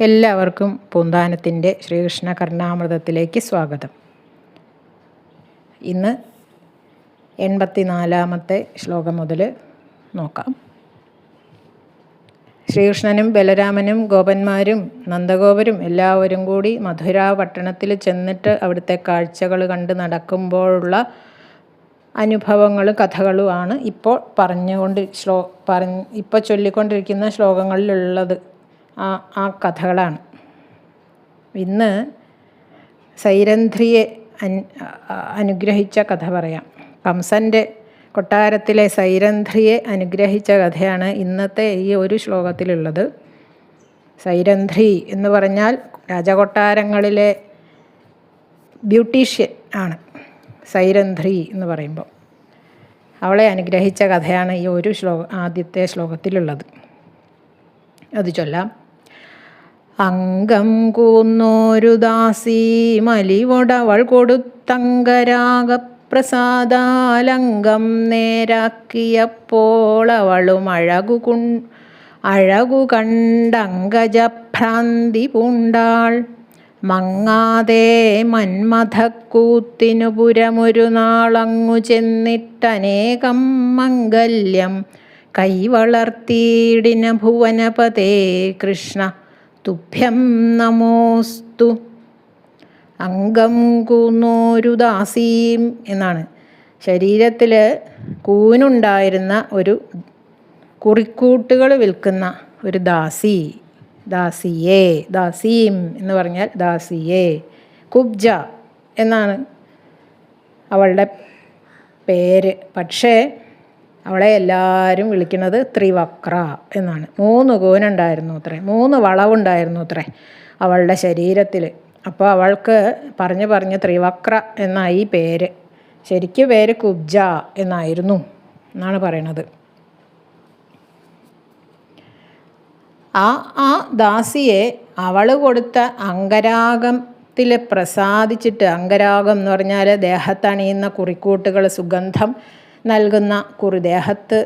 എല്ലാവർക്കും പൂന്താനത്തിന്റെ ശ്രീകൃഷ്ണ കർണാമൃതത്തിലേക്ക് സ്വാഗതം. ഇന്ന് എൺപത്തിനാലാമത്തെ ശ്ലോകം മുതൽ നോക്കാം. ശ്രീകൃഷ്ണനും ബലരാമനും ഗോപന്മാരും നന്ദഗോപരും എല്ലാവരും കൂടി മധുര പട്ടണത്തിൽ ചെന്നിട്ട് അവിടുത്തെ കാഴ്ചകൾ കണ്ട് നടക്കുമ്പോഴുള്ള അനുഭവങ്ങളും കഥകളുമാണ് ഇപ്പോൾ പറഞ്ഞുകൊണ്ട് ശ്ലോ പറഞ്ഞ് ഇപ്പോൾ ചൊല്ലിക്കൊണ്ടിരിക്കുന്ന ശ്ലോകങ്ങളിലുള്ളത്. ആ ആ കഥകളാണ്. ഇന്ന് സൈരന്ധ്രിയെ അനുഗ്രഹിച്ച കഥ പറയാം. കംസന്റെ കൊട്ടാരത്തിലെ സൈരന്ധ്രിയെ അനുഗ്രഹിച്ച കഥയാണ് ഇന്നത്തെ ഈ ഒരു ശ്ലോകത്തിലുള്ളത്. സൈരന്ധ്രി എന്ന് പറഞ്ഞാൽ രാജകൊട്ടാരങ്ങളിലെ ബ്യൂട്ടീഷ്യൻ ആണ്. സൈരന്ധ്രി എന്ന് പറയുമ്പോൾ അവളെ അനുഗ്രഹിച്ച കഥയാണ് ഈ ഒരു ശ്ലോക ആദ്യത്തെ ശ്ലോകത്തിലുള്ളത്. അത് ചൊല്ലാം. അംഗം കൂന്നോരു ദാസി മലിവൊടവൾ കൊടുത്തങ്കരാഗപ്രസാദാലംഗം നേരാക്കിയപ്പോൾ അഴകു കുൺ അഴകു കണ്ടങ്കജഭ്രാന്തി പൂണ്ടാൾ മങ്ങാതെ മന്മഥക്കൂത്തിനു പുരമൊരു നാളങ്ങു ചെന്നിട്ടനേകം മംഗല്യം കൈവളർത്തിയിടിന ഭുവനപതേ കൃഷ്ണ തുഭ്യം നമോസ്തു. അംഗം കൂന്നോരു ദാസീം എന്നാണ്. ശരീരത്തിൽ കൂനുണ്ടായിരുന്ന ഒരു കുറിക്കൂട്ടുകൾ വിൽക്കുന്ന ഒരു ദാസി. ദാസിയേ ദാസീം എന്ന് പറഞ്ഞാൽ ദാസിയേ. കുബ്ജ എന്നാണ് അവളുടെ പേര്. പക്ഷേ അവളെ എല്ലാവരും വിളിക്കുന്നത് ത്രിവക്ര എന്നാണ്. മൂന്ന് കൂനുണ്ടായിരുന്നു അത്രേ. മൂന്ന് വളവുണ്ടായിരുന്നു അത്രേ അവളുടെ ശരീരത്തിൽ അപ്പോൾ അവൾക്ക് പറഞ്ഞു പറഞ്ഞ് ത്രിവക്ര എന്നായി പേര്. ശരിക്കും പേര് കുബ്ജ എന്നായിരുന്നു എന്നാണ് പറയണത്. ആ ആ ദാസിയെ അവൾ കൊടുത്ത അങ്കരാഗത്തിൽ പ്രസാദിച്ചിട്ട് അങ്കരാഗം എന്ന് പറഞ്ഞാൽ ദേഹത്തണിയുന്ന കുറിക്കൂട്ടുകൾ സുഗന്ധം നൽകുന്ന കുറി ദേഹത്ത്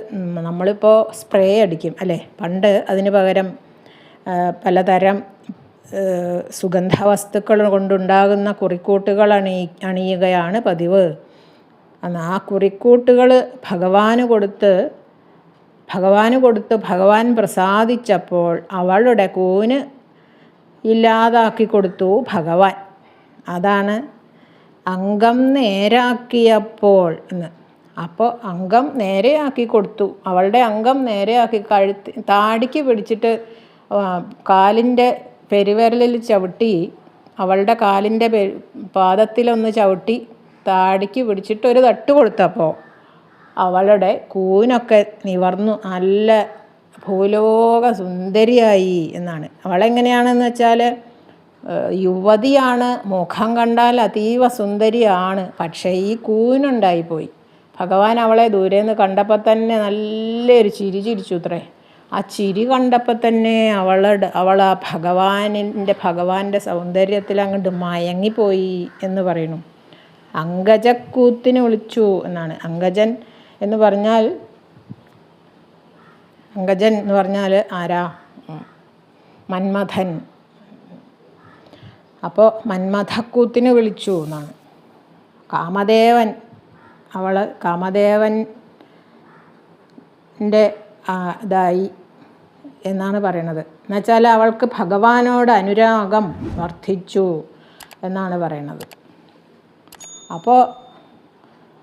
നമ്മളിപ്പോൾ സ്പ്രേ അടിക്കും അല്ലേ? പണ്ട് അതിന് പകരം പലതരം സുഗന്ധ വസ്തുക്കൾ കൊണ്ടുണ്ടാകുന്ന കുറിക്കൂട്ടുകൾ അണി അണിയുകയാണ് പതിവ്. ആ കുറിക്കൂട്ടുകൾ ഭഗവാന് കൊടുത്ത് ഭഗവാന് കൊടുത്ത് ഭഗവാൻ പ്രസാദിച്ചപ്പോൾ അവളുടെ കൂന് ഇല്ലാതാക്കി കൊടുത്തു ഭഗവാൻ. അതാണ് അംഗം നേരാക്കിയപ്പോൾ എന്ന്. അപ്പോൾ അംഗം നേരെയാക്കി കൊടുത്തു. അവളുടെ അംഗം നേരെയാക്കി കഴുത്തി താടിക്ക് പിടിച്ചിട്ട് കാലിന്റെ പെരുവിരലിൽ ചവിട്ടി അവളുടെ കാലിന്റെ പാദത്തിലൊന്ന് ചവിട്ടി താടിക്ക് പിടിച്ചിട്ട് ഒരു തട്ട് കൊടുത്തപ്പോൾ അവളുടെ കൂനൊക്കെ നിവർന്നു. നല്ല ഭൂലോക സുന്ദരിയായി എന്നാണ്. അവളെങ്ങനെയാണെന്ന് വെച്ചാൽ യുവതിയാണ്. മുഖം കണ്ടാൽ അതീവ സുന്ദരിയാണ്. പക്ഷേ ഈ കൂനുണ്ടായിപ്പോയി. ഭഗവാൻ അവളെ ദൂരെ നിന്ന് കണ്ടപ്പോൾ തന്നെ നല്ലൊരു ചിരി ചിരിച്ചു അത്രേ. ആ ചിരി കണ്ടപ്പോൾ തന്നെ അവളുടെ അവൾ ആ ഭഗവാനിന്റെ ഭഗവാന്റെ സൗന്ദര്യത്തിൽ അങ്ങോട്ട് മയങ്ങിപ്പോയി എന്ന് പറയുന്നു. അങ്കജക്കൂത്തിന് വിളിച്ചു എന്നാണ്. അങ്കജൻ എന്ന് പറഞ്ഞാൽ അങ്കജൻ എന്ന് പറഞ്ഞാൽ ആരാ? മന്മഥൻ. അപ്പോൾ മന്മഥക്കൂത്തിന് വിളിച്ചു എന്നാണ്. കാമദേവൻ. അവൾ കാമദേവന്റെ ഇതായി എന്നാണ് പറയണത്. എന്നുവെച്ചാൽ അവൾക്ക് ഭഗവാനോട് അനുരാഗം വർദ്ധിച്ചു എന്നാണ് പറയണത്. അപ്പോൾ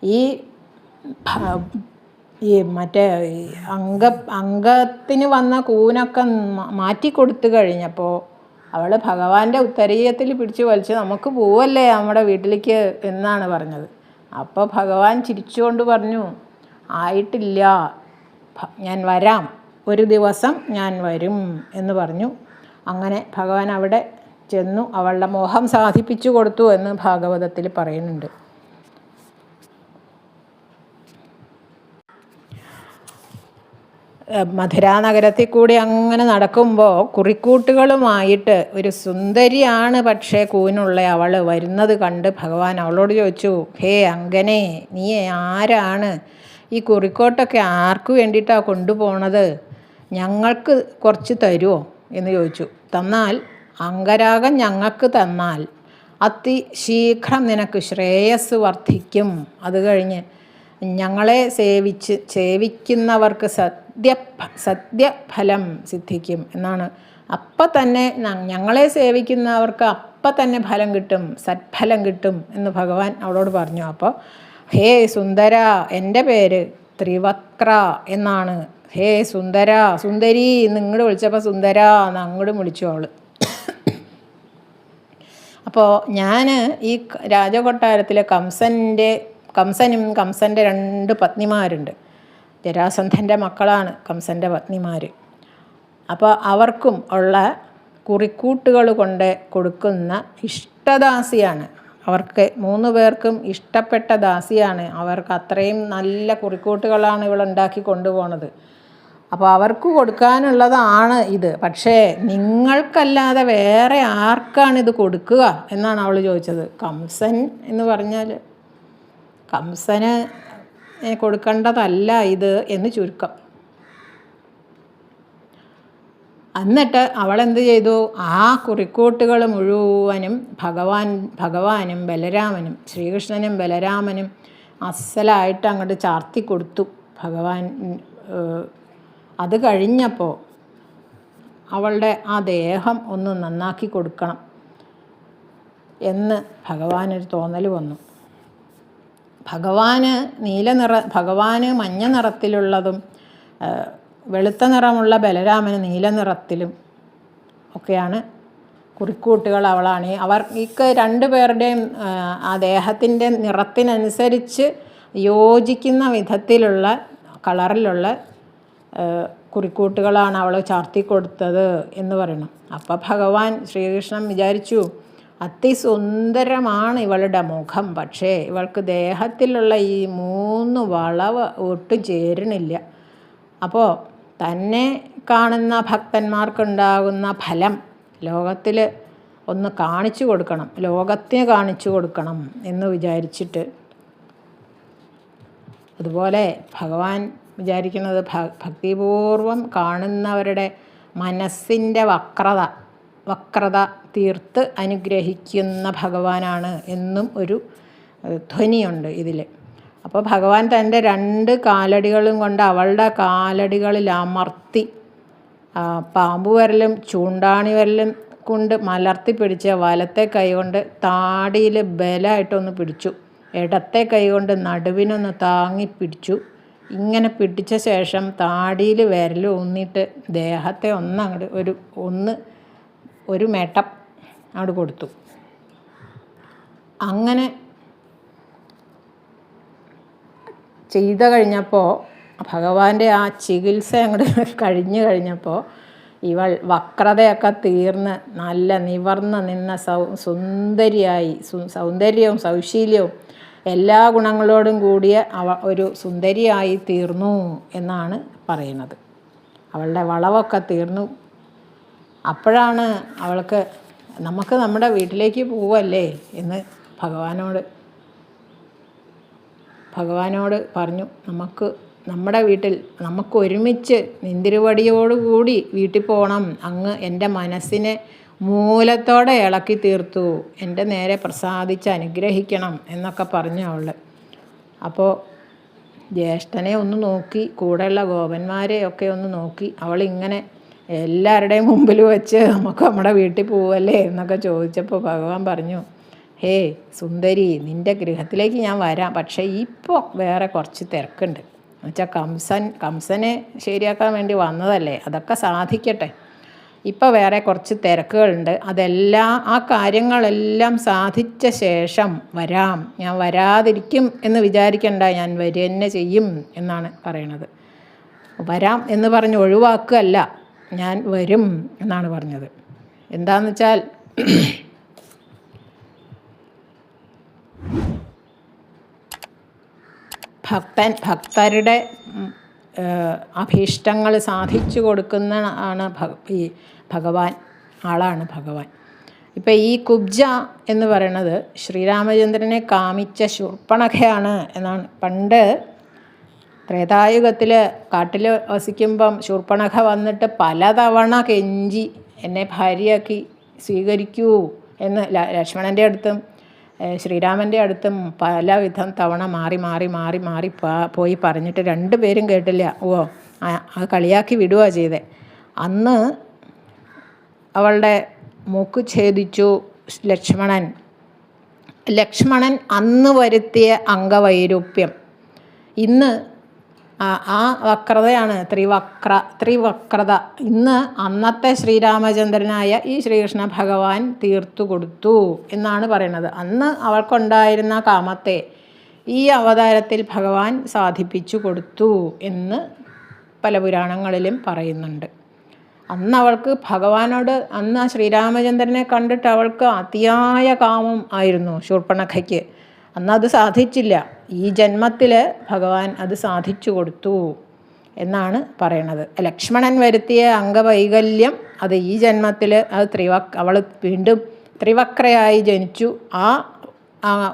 ഈ ഈ മറ്റേ അംഗ അംഗത്തിന് വന്ന കൂനൊക്കെ മാറ്റി കൊടുത്തു കഴിഞ്ഞപ്പോൾ അവൾ ഭഗവാന്റെ ഉത്തരീയത്തിൽ പിടിച്ചു വലിച്ച് നമുക്ക് പോവല്ലേ നമ്മുടെ വീട്ടിലേക്ക് എന്നാണ് പറഞ്ഞത്. അപ്പോൾ ഭഗവാൻ ചിരിച്ചുകൊണ്ട് പറഞ്ഞു ആയിട്ടില്ല. ഞാൻ വരാം. ഒരു ദിവസം ഞാൻ വരും എന്ന് പറഞ്ഞു. അങ്ങനെ ഭഗവാൻ അവിടെ ചെന്നു അവളുടെ മോഹം സാധിപ്പിച്ചു കൊടുത്തു എന്ന് ഭാഗവതത്തിൽ പറയുന്നുണ്ട്. മധുര നഗരത്തിൽ കൂടി അങ്ങനെ നടക്കുമ്പോൾ കുറിക്കൂട്ടുകളുമായിട്ട് ഒരു സുന്ദരിയാണ് പക്ഷേ കൂനുള്ള അവൾ വരുന്നത് കണ്ട് ഭഗവാൻ അവളോട് ചോദിച്ചു ഹേ അങ്കനെ നീ ആരാണ്? ഈ കുറിക്കോട്ടൊക്കെ ആർക്ക് വേണ്ടിയിട്ടാണ് കൊണ്ടുപോണത്? ഞങ്ങൾക്ക് കുറച്ച് തരുമോ എന്ന് ചോദിച്ചു. തന്നാൽ അങ്കരാഗം ഞങ്ങൾക്ക് തന്നാൽ അതി ശീഘ്രം നിനക്ക് ശ്രേയസ് വർദ്ധിക്കും. അത് കഴിഞ്ഞ് ഞങ്ങളെ സേവിച്ച് സേവിക്കുന്നവർക്ക് സദ്യ സദ്യഫലം സിദ്ധിക്കും എന്നാണ്. അപ്പം തന്നെ ഞങ്ങളെ സേവിക്കുന്നവർക്ക് അപ്പം തന്നെ ഫലം കിട്ടും സത്ഫലം കിട്ടും എന്ന് ഭഗവാൻ അവളോട് പറഞ്ഞു. അപ്പോൾ ഹേ സുന്ദര എന്റെ പേര് ത്രിവക്ര എന്നാണ്. ഹേ സുന്ദര സുന്ദരി എന്ന് വിളിച്ചപ്പോൾ സുന്ദര എന്ന് അങ്ങോട്ടും വിളിച്ചു അവൾ അപ്പോൾ ഞാൻ ഈ രാജകൊട്ടാരത്തിലെ കംസന്റെ കംസനും കംസന്റെ രണ്ട് പത്നിമാരുണ്ട്. ജരാസന്ധന്റെ മക്കളാണ് കംസന്റെ പത്നിമാർ അപ്പോൾ അവർക്കും ഉള്ള കുറിക്കൂട്ടുകൾ കൊണ്ട് കൊടുക്കുന്ന ഇഷ്ടദാസിയാണ്. അവർക്ക് മൂന്ന് പേർക്കും ഇഷ്ടപ്പെട്ട ദാസിയാണ്. അവർക്ക് അത്രയും നല്ല കുറിക്കൂട്ടുകളാണ് ഇവൾ ഉണ്ടാക്കി കൊണ്ടുപോണത്. അപ്പോൾ അവർക്ക് കൊടുക്കാനുള്ളതാണ് ഇത്. പക്ഷേ നിങ്ങൾക്കല്ലാതെ വേറെ ആർക്കാണ് ഇത് കൊടുക്കുക എന്നാണ് അവൾ ചോദിച്ചത്. കംസൻ എന്ന് പറഞ്ഞാൽ കംസന് കൊടുക്കേണ്ടതല്ല ഇത് എന്ന് ചുരുക്കം. എന്നിട്ട് അവളെന്ത് ചെയ്തു? ആ കുറിക്കൂട്ടുകൾ മുഴുവനും ഭഗവാൻ ഭഗവാനും ബലരാമനും ശ്രീകൃഷ്ണനും ബലരാമനും അസലായിട്ട് അങ്ങോട്ട് ചാർത്തി കൊടുത്തു ഭഗവാൻ അത് കഴിഞ്ഞപ്പോൾ അവളുടെ ആ ദേഹം ഒന്ന് നന്നാക്കി കൊടുക്കണം എന്ന് ഭഗവാനൊരു തോന്നൽ വന്നു. ഭഗവാന് നീല നിറ ഭഗവാന് മഞ്ഞ നിറത്തിലുള്ളതും വെളുത്ത നിറമുള്ള ബലരാമന് നീല നിറത്തിലും ഒക്കെയാണ് കുറിക്കൂട്ടുകൾ അവളാണ്. അവർ ഇക്ക് രണ്ടു പേരുടെയും ആ, ദേഹത്തിന്റെ നിറത്തിനനുസരിച്ച് യോജിക്കുന്ന വിധത്തിലുള്ള കളറിലുള്ള കുറിക്കൂട്ടുകളാണ് അവൾ ചാർത്തി കൊടുത്തത് എന്ന് പറയണം. അപ്പോൾ ഭഗവാൻ ശ്രീകൃഷ്ണൻ വിചാരിച്ചു അതിസുന്ദരമാണ് ഇവളുടെ മുഖം. പക്ഷേ ഇവൾക്ക് ദേഹത്തിലുള്ള ഈ മൂന്ന് വളവ് ഒട്ടും ചേരണില്ല അപ്പോൾ തന്നെ കാണുന്ന ഭക്തന്മാർക്കുണ്ടാകുന്ന ഫലം ലോകത്തിൽ ഒന്ന് കാണിച്ചു കൊടുക്കണം ലോകത്തിന് കാണിച്ചു കൊടുക്കണം എന്ന് വിചാരിച്ചിട്ട്. അതുപോലെ ഭഗവാൻ വിചാരിക്കുന്നത് ഭക്തിപൂർവം കാണുന്നവരുടെ മനസ്സിന്റെ വക്രത. വക്രത തീർത്ത് അനുഗ്രഹിക്കുന്ന ഭഗവാനാണ് എന്നും ഒരു ധ്വനിയുണ്ട് ഇതിൽ അപ്പോൾ ഭഗവാൻ തന്റെ രണ്ട് കാലടികളും കൊണ്ട് അവളുടെ കാലടികളിൽ അമർത്തി പാമ്പ് വരലും ചൂണ്ടാണി വരലും കൊണ്ട് മലർത്തി പിടിച്ച വലത്തെ കൈ കൊണ്ട് താടിയിൽ ബലമായിട്ടൊന്ന് പിടിച്ചു. ഇടത്തെ കൈ കൊണ്ട് നടുവിനൊന്ന് താങ്ങി പിടിച്ചു. ഇങ്ങനെ പിടിച്ച ശേഷം താടിയിൽ വിരൽ ഊന്നിയിട്ട് ദേഹത്തെ ഒന്നങ്ങോട്ട് ഒരു ഒന്ന് ഒരു മേട്ടം അങ്ങോട്ട് കൊടുത്തു. അങ്ങനെ ചെയ്ത കഴിഞ്ഞപ്പോൾ ഭഗവാന്റെ ആ ചികിത്സ അങ്ങോട്ട് കഴിഞ്ഞു കഴിഞ്ഞപ്പോൾ ഇവൾ വക്രതയൊക്കെ തീർന്ന് നല്ല നിവർന്ന് നിന്ന സൗ സുന്ദരിയായി. സൗന്ദര്യവും സൗശീല്യവും എല്ലാ ഗുണങ്ങളോടും കൂടിയ അവ ഒരു സുന്ദരിയായി തീർന്നു എന്നാണ് പറയുന്നത്. അവളുടെ വളവൊക്കെ തീർന്നു. അപ്പോഴാണ് അവൾക്ക് നമുക്ക് നമ്മുടെ വീട്ടിലേക്ക് പോവല്ലേ എന്ന് ഭഗവാനോട് ഭഗവാനോട് പറഞ്ഞു. നമുക്ക് നമ്മുടെ വീട്ടിൽ നമുക്ക് ഒരുമിച്ച് നിന്തിരുവടിയോടുകൂടി വീട്ടിൽ പോകണം അങ്ങ് എന്റെ മനസ്സിനെ മൂലത്തോടെ ഇളക്കി തീർത്തു. എന്റെ നേരെ പ്രസാദിച്ച് അനുഗ്രഹിക്കണം എന്നൊക്കെ പറഞ്ഞു അവൾ. അപ്പോൾ ജ്യേഷ്ഠനെ ഒന്ന് നോക്കി കൂടെയുള്ള ഗോപന്മാരെ ഒക്കെ ഒന്ന് നോക്കി അവളിങ്ങനെ എല്ലാവരുടെയും മുമ്പിൽ വെച്ച് നമുക്ക് നമ്മുടെ വീട്ടിൽ പോവല്ലേ എന്നൊക്കെ ചോദിച്ചപ്പോൾ ഭഗവാൻ പറഞ്ഞു ഹേ സുന്ദരി നിന്റെ ഗൃഹത്തിലേക്ക് ഞാൻ വരാം. പക്ഷേ ഇപ്പോൾ വേറെ കുറച്ച് തിരക്കുണ്ട്. എന്നുവെച്ചാൽ കംസൻ കംസനെ ശരിയാക്കാൻ വേണ്ടി വന്നതല്ലേ? അതൊക്കെ സാധിക്കട്ടെ. ഇപ്പോൾ വേറെ കുറച്ച് തിരക്കുകളുണ്ട്. അതെല്ലാം ആ കാര്യങ്ങളെല്ലാം സാധിച്ച ശേഷം വരാം. ഞാൻ വരാതിരിക്കും എന്ന് വിചാരിക്കണ്ട. ഞാൻ വരിക തന്നെ ചെയ്യും എന്നാണ് പറയണത്. വരാം എന്ന് പറഞ്ഞ് ഒഴിവാക്കുകയല്ല. ഞാൻ വരും എന്നാണ് പറഞ്ഞത്. എന്താണെന്ന് വെച്ചാൽ ഭക്തൻ ഭക്തരുടെ അഭീഷ്ടങ്ങൾ സാധിച്ചു കൊടുക്കുന്ന ആണ് ഈ ഭഗവാൻ ആളാണ് ഭഗവാൻ. ഇപ്പം ഈ കുബ്ജ എന്ന് പറയുന്നത് ശ്രീരാമചന്ദ്രനെ കാമിച്ച ശൂർപ്പണഖയാണ് എന്നാണ്. പണ്ട് ത്രേതായുഗത്തിൽ കാട്ടിൽ വസിക്കുമ്പം ശൂർപ്പണഖ വന്നിട്ട് പലതവണ കെഞ്ചി എന്നെ ഭാര്യയാക്കി സ്വീകരിക്കൂ എന്ന് ലക്ഷ്മണന്റെ അടുത്തും ശ്രീരാമന്റെ അടുത്തും പലവിധം തവണ മാറി മാറി മാറി മാറി പോയി പറഞ്ഞിട്ട് രണ്ടുപേരും കേട്ടില്ല. ഓ ആ കളിയാക്കി വിടുക ചെയ്തേ. അന്ന് അവളുടെ മൂക്ക് ഛേദിച്ചു ലക്ഷ്മണൻ. ലക്ഷ്മണൻ അന്ന് വരുത്തിയ അംഗവൈരൂപ്യം. ഇന്ന് ആ വക്രതയാണ് ത്രിവക്ര ത്രിവക്രത. ഇന്ന് അന്നത്തെ ശ്രീരാമചന്ദ്രനായ ഈ ശ്രീകൃഷ്ണ ഭഗവാൻ തീർത്തു കൊടുത്തു എന്നാണ് പറയുന്നത്. അന്ന് അവൾക്കുണ്ടായിരുന്ന കാമത്തെ ഈ അവതാരത്തിൽ ഭഗവാൻ സാധിപ്പിച്ചു കൊടുത്തു എന്ന് പല പുരാണങ്ങളിലും പറയുന്നുണ്ട്. അന്ന് അവൾക്ക് ഭഗവാനോട് അന്ന് ശ്രീരാമചന്ദ്രനെ കണ്ടിട്ട് അവൾക്ക് അതിയായ കാമം ആയിരുന്നു ശൂർപ്പണഖയ്ക്ക്. അന്ന് അത് സാധിച്ചില്ല. ഈ ജന്മത്തിൽ ഭഗവാൻ അത് സാധിച്ചു കൊടുത്തു എന്നാണ് പറയണത്. ലക്ഷ്മണൻ വരുത്തിയ അംഗവൈകല്യം അത് ഈ ജന്മത്തിൽ അത് ത്രിവക് അവൾ വീണ്ടും ത്രിവക്രയായി ജനിച്ചു. ആ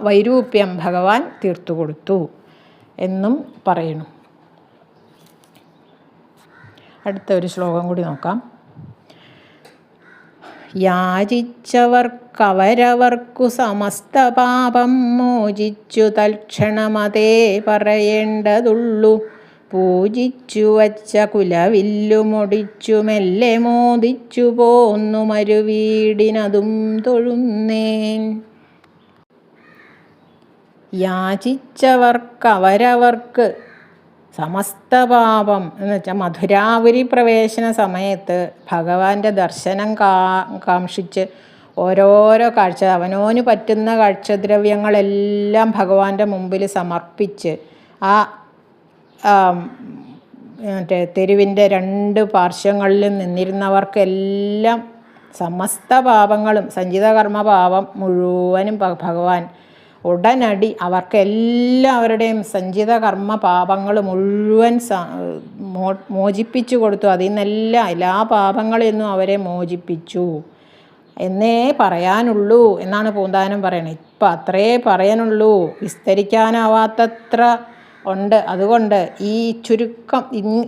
വൈരൂപ്യം ഭഗവാൻ തീർത്തു കൊടുത്തു എന്നും പറയുന്നു അടുത്ത ഒരു ശ്ലോകം കൂടി നോക്കാം. യാചിച്ചവർക്കവരവർക്കു സമസ്ത പാപം മോചിച്ചു. തൽക്ഷണമതേ പറയേണ്ടതുള്ളു. പൂജിച്ചു വച്ച കുലവില്ലുമൊടിച്ചു മെല്ലെ മോദിച്ചു പോന്നു മരുവീടിനതും തൊഴുന്നേൻ. യാചിച്ചവർക്കവരവർക്ക് സമസ്ത പാപം എന്ന് വെച്ചാൽ മധുരാപുരി പ്രവേശന സമയത്ത് ഭഗവാന്റെ ദർശനം കാ കാക്ഷിച്ച് ഓരോരോ കാഴ്ച അവനോന് പറ്റുന്ന കാഴ്ചദ്രവ്യങ്ങളെല്ലാം ഭഗവാന്റെ മുമ്പിൽ സമർപ്പിച്ച് ആ മറ്റേ തെരുവിന്റെ രണ്ട് പാർശ്വങ്ങളിലും നിന്നിരുന്നവർക്കെല്ലാം സമസ്ത പാപങ്ങളും സഞ്ചിതകർമ്മ പാപം മുഴുവനും ഭഗവാൻ ഉടനടി അവർക്ക് എല്ലാവരുടെയും സഞ്ചിത കർമ്മ പാപങ്ങൾ മുഴുവൻ മോചിപ്പിച്ചു കൊടുത്തു. അതിൽ നിന്നെല്ലാം എല്ലാ പാപങ്ങളിൽ നിന്നും അവരെ മോചിപ്പിച്ചു. എന്നേ പറയാനുള്ളൂ എന്നാണ് പൂന്താനം പറയുന്നത് ഇപ്പം അത്രേ പറയാനുള്ളൂ. വിസ്തരിക്കാനാവാത്തത്ര ഉണ്ട്. അതുകൊണ്ട് ഈ ചുരുക്കം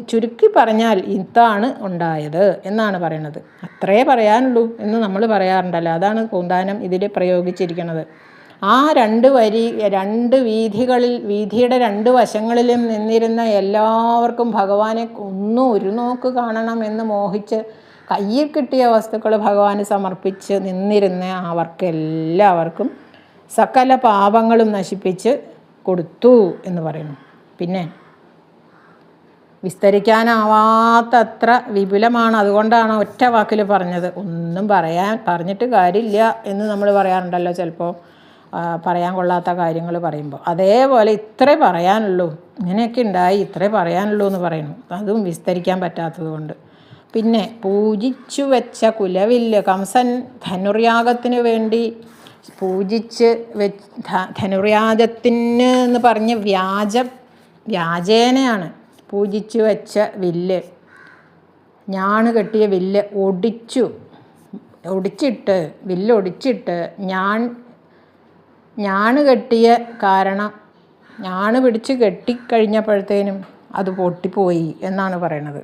ചുരുക്കി പറഞ്ഞാൽ ഇതാണ് ഉണ്ടായത് എന്നാണ് പറയണത്. അത്രേ പറയാനുള്ളൂ എന്ന് നമ്മൾ പറയാറുണ്ടല്ലോ. അതാണ് പൂന്താനം ഇതിൽ പ്രയോഗിച്ചിരിക്കുന്നത് ആ രണ്ട് വരി രണ്ട് വീഥികളിൽ വീഥിയുടെ രണ്ട് വശങ്ങളിലും നിന്നിരുന്ന എല്ലാവർക്കും ഭഗവാനെ ഒന്നും ഒരു നോക്ക് കാണണം എന്ന് മോഹിച്ച് കയ്യിൽ കിട്ടിയ വസ്തുക്കൾ ഭഗവാന് സമർപ്പിച്ച് നിന്നിരുന്ന അവർക്ക് എല്ലാവർക്കും സകല പാപങ്ങളും നശിപ്പിച്ച് കൊടുത്തു എന്ന് പറയുന്നു. പിന്നെ വിസ്തരിക്കാനാവാത്തത്ര വിപുലമാണ്. അതുകൊണ്ടാണ് ഒറ്റ വാക്കിൽ പറഞ്ഞത്. ഒന്നും പറയാൻ പറഞ്ഞിട്ട് കാര്യമില്ല എന്ന് നമ്മൾ പറയാറുണ്ടല്ലോ ചിലപ്പോൾ. പറയാൻ കൊള്ളാത്ത കാര്യങ്ങൾ പറയുമ്പോൾ അതേപോലെ ഇത്രേ പറയാനുള്ളൂ. ഇങ്ങനെയൊക്കെ ഉണ്ടായി ഇത്രേ പറയാനുള്ളൂ എന്ന് പറയുന്നു. അതും വിസ്തരിക്കാൻ പറ്റാത്തതുകൊണ്ട് പിന്നെ പൂജിച്ചു വെച്ച കുലവില്ല് കംസൻ ധനുർയാഗത്തിന് വേണ്ടി പൂജിച്ച് വെച്ച് ധനുർയാഗത്തിന് എന്ന് പറഞ്ഞ് വ്യാജ വ്യാജേനയാണ് പൂജിച്ചു വെച്ച വില്ല്. ഞാണ് കെട്ടിയ വില്ല് ഒടിച്ചു ഒടിച്ചിട്ട് വില്ല് ഒടിച്ചിട്ട് ഞാൻ ഞാണ് കെട്ടിയ കാരണം ഞാണ് പിടിച്ച് കെട്ടിക്കഴിഞ്ഞപ്പോഴത്തേനും അത് പൊട്ടിപ്പോയി എന്നാണ് പറയണത്.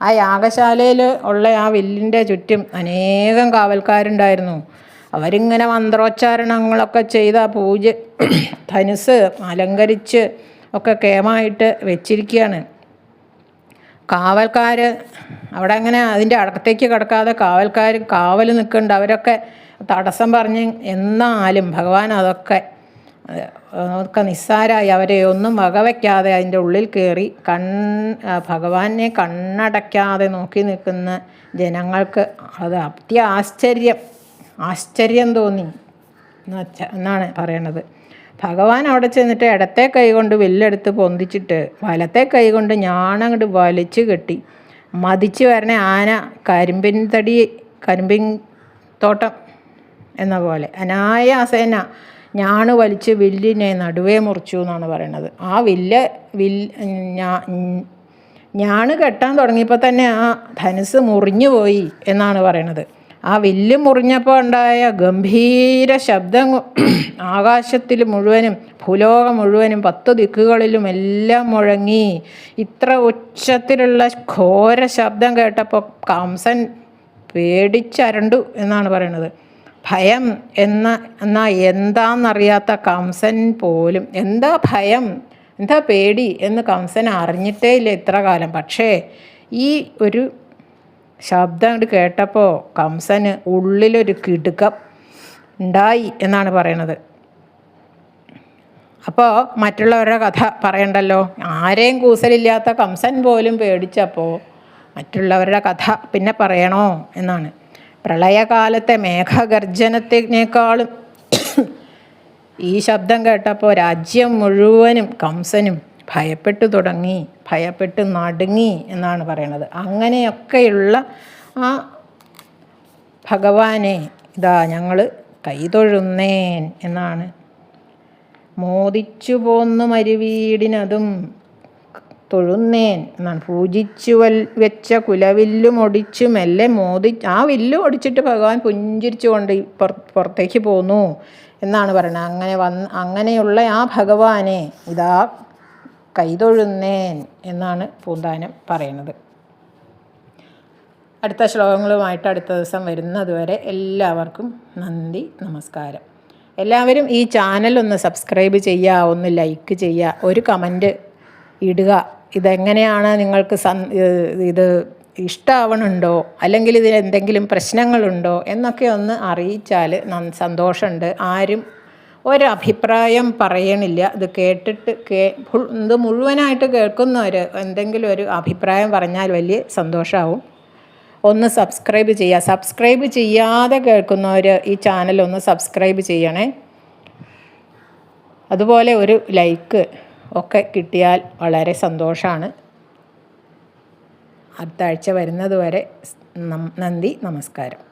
ആ യാഗശാലയിൽ ഉള്ള ആ വില്ലിന്റെ ചുറ്റും അനേകം കാവൽക്കാരുണ്ടായിരുന്നു. അവരിങ്ങനെ മന്ത്രോച്ചാരണങ്ങളൊക്കെ ചെയ്ത പൂജ ധനുസ് അലങ്കരിച്ച് ഒക്കെ കേമായിട്ട് വെച്ചിരിക്കുകയാണ് കാവൽക്കാർ അവിടെ അങ്ങനെ അതിന്റെ അടുത്തേക്ക് കിടക്കാതെ കാവൽക്കാർ കാവൽ നിൽക്കുന്നുണ്ട്. അവരൊക്കെ തടസ്സം പറഞ്ഞ് എന്നാലും ഭഗവാൻ അതൊക്കെ ഒക്കെ അതൊക്കെ നിസ്സാരമായി അവരെ ഒന്നും വകവയ്ക്കാതെ അതിന്റെ ഉള്ളിൽ കയറി കൺ ഭഗവാനെ കണ്ണടയ്ക്കാതെ നോക്കി നിൽക്കുന്ന ജനങ്ങൾക്ക് അത് അത്യ ആശ്ചര്യം തോന്നി. എന്ന് എന്നാണ് പറയണത്. ഭഗവാൻ അവിടെ ചെന്നിട്ട് ഇടത്തെ കൈ കൊണ്ട് വില്ലെടുത്ത് പൊന്തിച്ചിട്ട് വലത്തെ കൈ കൊണ്ട് ഞാണങ്ങോട്ട് വലിച്ചു കെട്ടി. മതിച്ച് വരണ ആന കരിമ്പിൻ തടി കരിമ്പിൻ തോട്ടം എന്ന പോലെ. അനായാസേന ഞാണ് വലിച്ച് വില്ലിനെ നടുവേ മുറിച്ചു എന്നാണ് പറയണത്. ആ വില്ല് വിൽ ഞാ- ഞാണ് കെട്ടാൻ തുടങ്ങിയപ്പോൾ തന്നെ ആ ധനുസ് മുറിഞ്ഞു പോയി എന്നാണ് പറയണത്. ആ വില്ല് മുറിഞ്ഞപ്പോൾ ഉണ്ടായ ഗംഭീര ശബ്ദം ആകാശത്തിൽ മുഴുവനും ഭൂലോകം മുഴുവനും പത്ത് ദിക്കുകളിലും എല്ലാം മുഴങ്ങി. ഇത്ര ഉച്ചത്തിലുള്ള ഘോര ശബ്ദം കേട്ടപ്പോൾ കംസൻ പേടിച്ചരണ്ടു എന്നാണ് പറയുന്നത് ഭയം എന്ന എന്നാ എന്താണെന്നറിയാത്ത കംസൻ പോലും എന്താ ഭയം എന്താ പേടി എന്ന് കംസൻ അറിഞ്ഞിട്ടേ ഇല്ല ഇത്ര കാലം. പക്ഷേ ഈ ഒരു ശബ്ദം അങ്ങോട്ട് കേട്ടപ്പോൾ കംസന് ഉള്ളിലൊരു കിടുക്കം ഉണ്ടായി എന്നാണ് പറയണത്. അപ്പോൾ മറ്റുള്ളവരുടെ കഥ പറയണ്ടല്ലോ? ആരെയും കൂസലില്ലാത്ത കംസൻ പോലും പേടിച്ചപ്പോൾ മറ്റുള്ളവരുടെ കഥ പിന്നെ പറയണോ എന്നാണ്. പ്രളയകാലത്തെ മേഘഗർജനത്തിനേക്കാളും ഈ ശബ്ദം കേട്ടപ്പോൾ രാജ്യം മുഴുവനും കംസനും ഭയപ്പെട്ടു തുടങ്ങി ഭയപ്പെട്ട് നടുങ്ങി എന്നാണ് പറയണത്. അങ്ങനെയൊക്കെയുള്ള ആ ഭഗവാനെ ഇതാ ഞങ്ങൾ കൈതൊഴുന്നേൻ എന്നാണ്. മോദിച്ചു പോന്നു മരുവീടിനതും തൊഴുന്നേൻ എന്നാണ്. പൂജിച്ചു വൽ വെച്ച കുലവില്ലും ഒടിച്ചു മെല്ലെ മോദി ആ വില്ലും ഒടിച്ചിട്ട് ഭഗവാൻ പുഞ്ചിരിച്ചുകൊണ്ട് കൊണ്ട് പുറത്തേക്ക് പോന്നു എന്നാണ് പറയുന്നത് അങ്ങനെ വന്ന് അങ്ങനെയുള്ള ആ ഭഗവാനെ ഇതാ കൈതൊഴുന്നേൻ എന്നാണ് പൂന്താനം പറയുന്നത്. അടുത്ത ശ്ലോകങ്ങളുമായിട്ട് അടുത്ത ദിവസം വരുന്നതുവരെ എല്ലാവർക്കും നന്ദി നമസ്കാരം. എല്ലാവരും ഈ ചാനൽ ഒന്ന് സബ്സ്ക്രൈബ് ചെയ്യുക ഒന്ന് ലൈക്ക് ചെയ്യുക ഒരു കമന്റ് ഇടുക. ഇതെങ്ങനെയാണ് നിങ്ങൾക്ക് സൻ ഇത് ഇഷ്ടമാവണുണ്ടോ അല്ലെങ്കിൽ ഇതിൽ എന്തെങ്കിലും പ്രശ്നങ്ങളുണ്ടോ? എന്നൊക്കെ ഒന്ന് അറിയിച്ചാൽ സന്തോഷമുണ്ട്. ആരും ഒരഭിപ്രായം പറയണില്ല. ഇത് കേട്ടിട്ട് കേ ഇത് മുഴുവനായിട്ട് കേൾക്കുന്നവർ എന്തെങ്കിലും ഒരു അഭിപ്രായം പറഞ്ഞാൽ വലിയ സന്തോഷമാവും ഒന്ന് സബ്സ്ക്രൈബ് ചെയ്യുക സബ്സ്ക്രൈബ് ചെയ്യാതെ കേൾക്കുന്നവർ ഈ ചാനൽ ഒന്ന് സബ്സ്ക്രൈബ് ചെയ്യണേ. അതുപോലെ ഒരു ലൈക്ക് ഒക്കെ കിട്ടിയാൽ വളരെ സന്തോഷമാണ് അടുത്ത ആഴ്ച വരുന്നത് വരെ നന്ദി നമസ്കാരം.